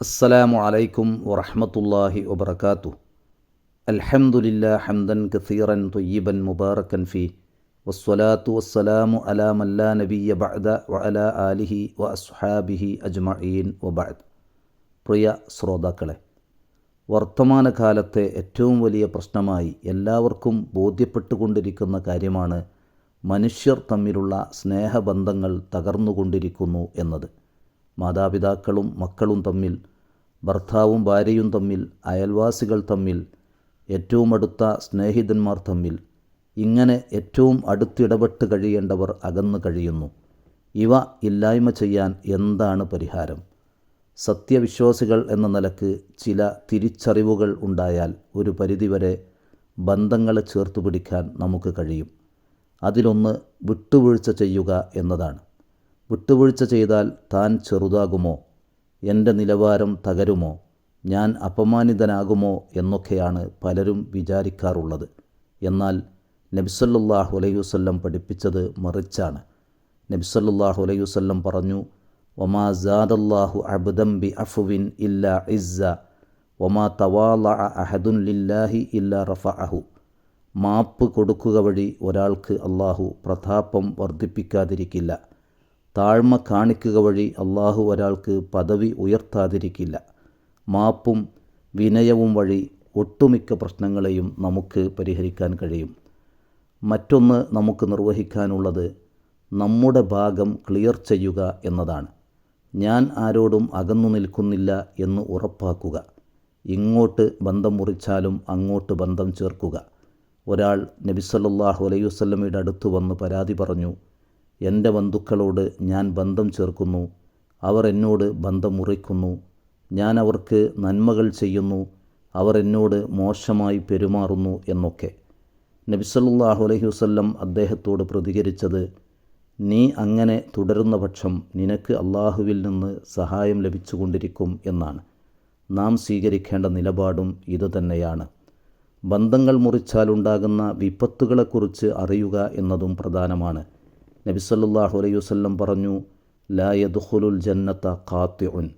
അസ്സലാമു അലൈക്കും വറഹ്മത്തുള്ളാഹി വബർക്കാത്തു അൽഹംദുലില്ലാ ഹംദൻ കസീറൻ ത്വയ്യിബൻ മുബാറക്കൻ ഫി വസ്സലാത്തു വസ്സലാമു അലാ മല്ലാ നബിയ ബഅദ വഅലാ അലാ ആലിഹി വ അസ്ഹാബിഹി അജ്മഈൻ വബഅദ് പ്രിയ ശ്രോതാക്കളെ വർത്തമാനകാലത്തെ ഏറ്റവും വലിയ പ്രശ്നമായി എല്ലാവർക്കും ബോധ്യപ്പെട്ടുകൊണ്ടിരിക്കുന്ന കാര്യമാണ് മനുഷ്യർ തമ്മിലുള്ള സ്നേഹബന്ധങ്ങൾ തകർന്നുകൊണ്ടിരിക്കുന്നു എന്നത്. മാതാപിതാക്കളും മക്കളും തമ്മിൽ ഭർത്താവും ഭാര്യയും തമ്മിൽ അയൽവാസികൾ തമ്മിൽ ഏറ്റവും അടുത്ത സ്നേഹിതന്മാർ തമ്മിൽ ഇങ്ങനെ ഏറ്റവും അടുത്തിടപെട്ട് കഴിയേണ്ടവർ അകന്നു കഴിയുന്നു. ഇവ ഇല്ലായ്മ ചെയ്യാൻ എന്താണ് പരിഹാരം? സത്യവിശ്വാസികൾ എന്ന നിലയ്ക്ക് ചില തിരിച്ചറിവുകൾ ഉണ്ടായാൽ ഒരു പരിധിവരെ ബന്ധങ്ങളെ ചേർത്തുപിടിക്കാൻ നമുക്ക് കഴിയും. അതിലൊന്ന് വിട്ടുവീഴ്ച ചെയ്യുക എന്നതാണ്. വിട്ടുവീഴ്ച ചെയ്താൽ താൻ ചെറുതാകുമോ? എന്റെ നിലവാരം തകരുമോ? ഞാൻ അപമാനിതനാകുമോ? എന്നൊക്കെയാണ് പലരും വിചാരിക്കാറുള്ളത്. എന്നാൽ നബിസല്ലാഹു അലൈഹി വസ്ല്ലം പഠിപ്പിച്ചത് മറിച്ചാണ്. നബിസല്ലാഹു അലൈഹി വസ്ല്ലം പറഞ്ഞു ഒമാ ജാദല്ലാഹു അബ്ദം ബി അഫുവിൻ ഇല്ല ഇസ്സ ഒമാ തവാല അഹദുൻ ലില്ലാഹി ഇല്ല റഫ അഹു മാപ്പ് കൊടുക്കുക വഴി ഒരാൾക്ക് അള്ളാഹു പ്രതാപം വർദ്ധിപ്പിക്കാതിരിക്കില്ല. താഴ്മ കാണിക്കുക വഴി അള്ളാഹു ഒരാൾക്ക് പദവി ഉയർത്താതിരിക്കില്ല. മാപ്പും വിനയവും വഴി ഒട്ടുമിക്ക പ്രശ്നങ്ങളെയും നമുക്ക് പരിഹരിക്കാൻ കഴിയും. മറ്റൊന്ന് നമുക്ക് നിർവഹിക്കാനുള്ളത് നമ്മുടെ ഭാഗം ക്ലിയർ ചെയ്യുക എന്നതാണ്. ഞാൻ ആരോടും അകന്നു നിൽക്കുന്നില്ല എന്ന് ഉറപ്പാക്കുക. ഇങ്ങോട്ട് ബന്ധം മുറിച്ചാലും അങ്ങോട്ട് ബന്ധം ചേർക്കുക. ഒരാൾ നബിസല്ലാഹു അലൈഹി വസ്ലമയുടെ അടുത്ത് വന്ന് പരാതി പറഞ്ഞു എന്റെ ബന്ധുക്കളോട് ഞാൻ ബന്ധം ചേർക്കുന്നു. അവർ എന്നോട് ബന്ധം മുറിക്കുന്നു. ഞാൻ അവർക്ക് നന്മകൾ ചെയ്യുന്നു. അവർ എന്നോട് മോശമായി പെരുമാറുന്നു എന്നൊക്കെ. നബിസല്ലാഹു അലഹി വസ്ല്ലം അദ്ദേഹത്തോട് പ്രതികരിച്ചത് നീ അങ്ങനെ തുടരുന്ന പക്ഷം നിനക്ക് അള്ളാഹുവിൽ നിന്ന് സഹായം ലഭിച്ചുകൊണ്ടിരിക്കും എന്നാണ്. നാം സ്വീകരിക്കേണ്ട നിലപാടും ഇതുതന്നെയാണ് ബന്ധങ്ങൾ മുറിച്ചാലുണ്ടാകുന്ന വിപത്തുകളെക്കുറിച്ച് അറിയുക എന്നതും പ്രധാനമാണ്. നബിസല്ലാഹു അലൈഹി വസ്ല്ലം പറഞ്ഞു ലാ യദ്ഖുലുൽ ജന്നത്ത കാത്തിഉൻ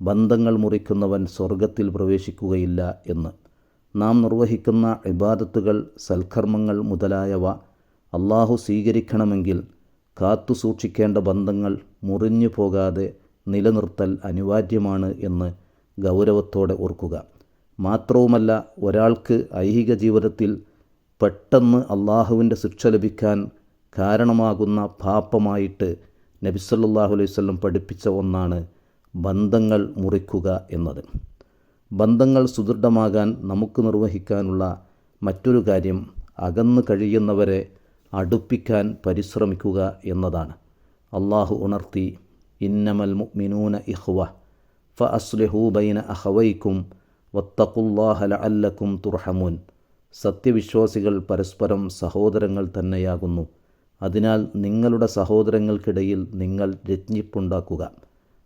ബന്ധങ്ങൾ മുറിക്കുന്നവൻ സ്വർഗത്തിൽ പ്രവേശിക്കുകയില്ല എന്ന്. നാം നിർവഹിക്കുന്ന ഇബാദത്തുകൾ സൽക്കർമ്മങ്ങൾ മുതലായവ അള്ളാഹു സ്വീകരിക്കണമെങ്കിൽ കാത്തു സൂക്ഷിക്കേണ്ട ബന്ധങ്ങൾ മുറിഞ്ഞു പോകാതെ നിലനിർത്തൽ അനിവാര്യമാണ് എന്ന് ഗൗരവത്തോടെ ഓർക്കുക. മാത്രവുമല്ല ഒരാൾക്ക് ഐഹിക ജീവിതത്തിൽ പെട്ടെന്ന് അള്ളാഹുവിന്റെ ശിക്ഷ ലഭിക്കാൻ കാരണമാകുന്ന പാപമായിട്ട് നബിസല്ലാഹു അലൈഹി വല്ലം പഠിപ്പിച്ച ഒന്നാണ് ബന്ധങ്ങൾ മുറിക്കുക എന്നത്. ബന്ധങ്ങൾ സുദൃഢമാകാൻ നമുക്ക് നിർവഹിക്കാനുള്ള മറ്റൊരു കാര്യം അകന്നു കഴിയുന്നവരെ അടുപ്പിക്കാൻ പരിശ്രമിക്കുക എന്നതാണ്. അള്ളാഹു ഉണർത്തി ഇന്നമൽ മുഅ്മിനൂന ഇഹ്വ ഫ അസ്ലിഹു ബൈന അഹവൈക്കും വത്തഖുല്ലാഹല അല്ലക്കും തുർഹമുൻ. സത്യവിശ്വാസികൾ പരസ്പരം സഹോദരങ്ങൾ തന്നെയാകുന്നു. അതിനാൽ നിങ്ങളുടെ സഹോദരങ്ങൾക്കിടയിൽ നിങ്ങൾ രജ്ഞിപ്പുണ്ടാക്കുക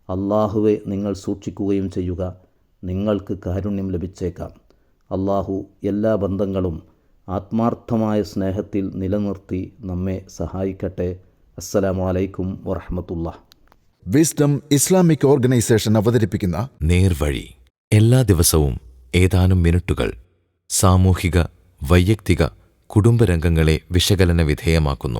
അള്ളാഹുവെ നിങ്ങൾ സൂക്ഷിക്കുകയും ചെയ്യുക. നിങ്ങൾക്ക് കാരുണ്യം ലഭിച്ചേക്കാം. അള്ളാഹു എല്ലാ ബന്ധങ്ങളും ആത്മാർത്ഥമായ സ്നേഹത്തിൽ നിലനിർത്തി നമ്മെ സഹായിക്കട്ടെ. അസ്സലാമലൈക്കും വറഹമത്തുള്ള വിസ്ഡം ഇസ്ലാമിക് ഓർഗനൈസേഷൻ അവതരിപ്പിക്കുന്ന നേർവഴി. എല്ലാ ദിവസവും ഏതാനും മിനിറ്റുകൾ സാമൂഹിക വൈയക്തിക കുടുംബരംഗങ്ങളെ വിശകലന വിധേയമാക്കുന്നു.